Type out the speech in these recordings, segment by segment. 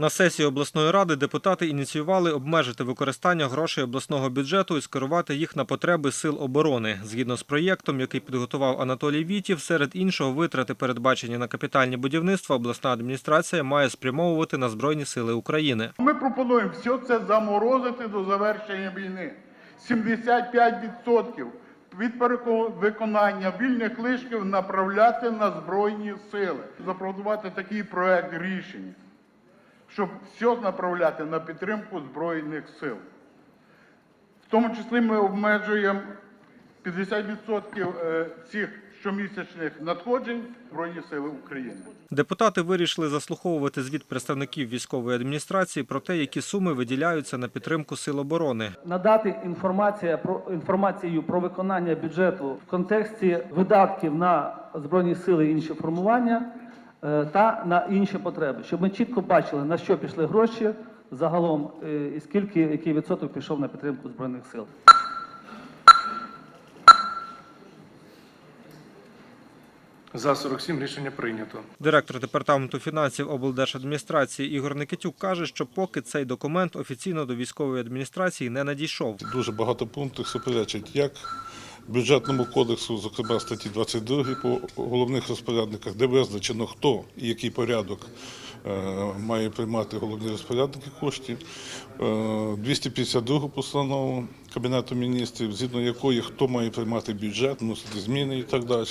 На сесії обласної ради депутати ініціювали обмежити використання грошей обласного бюджету і скерувати їх на потреби сил оборони. Згідно з проєктом, який підготував Анатолій Вітів, серед іншого витрати, передбачені на капітальні будівництва, обласна адміністрація має спрямовувати на Збройні сили України. Ми пропонуємо все це заморозити до завершення війни. 75% від виконання вільних лишків направляти на Збройні сили. Запропонувати такий проект рішення, щоб все направляти на підтримку Збройних сил. В тому числі ми обмежуємо 50% е, цих щомісячних надходжень Збройні Сили України. Депутати вирішили заслуховувати звіт представників військової адміністрації про те, які суми виділяються на підтримку сил оборони. надати інформація про інформацію про виконання бюджету в контексті видатків на збройні сили і інші формування е, та на інші потреби, щоб ми чітко бачили на що пішли гроші загалом е, і скільки який відсоток пішов на підтримку збройних сил. За 47 рішення прийнято. Директор департаменту фінансів облдержадміністрації Ігор Никитюк каже, що поки цей документ офіційно до військової адміністрації не надійшов. Дуже багато пунктів суперечить як бюджетному кодексу, зокрема статті 22 по головних розпорядниках, де визначено, хто і який порядок е, має приймати головні розпорядники коштів, Е, 252 постанову Кабінету міністрів, згідно якої хто має приймати бюджет, вносити зміни і так далі.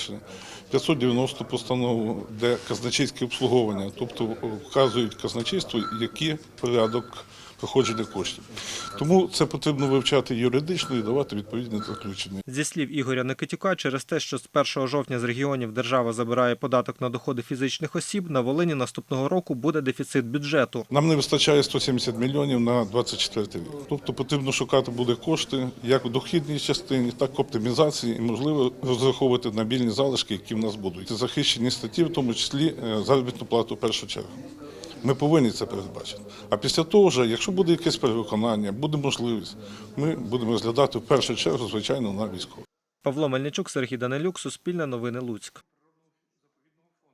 590 постанову, де казначейське обслуговування, тобто вказують казначейству, який порядок проходження коштів. Тому це потрібно вивчати юридично і давати відповідне заключення. Зі слів Ігоря Никитюка, через те, що з 1 жовтня з регіонів держава забирає податок на доходи фізичних осіб, на Волині наступного року буде дефіцит бюджету. Нам не вистачає 170 мільйонів на 24 рік. Тобто потрібно шукати буде кошти як в дохідній частині, так і оптимізації, і можливо розраховувати на вільні залишки, які в нас будуть. Захищені статті, в тому числі е, заробітну плату в першу чергу. Ми повинні це передбачити. А після того, вже, якщо буде якесь перевиконання, буде можливість, ми будемо розглядати в першу чергу, звичайно, на військових. Павло Мельничук, Сергій Данилюк, Суспільне новини Луцьк.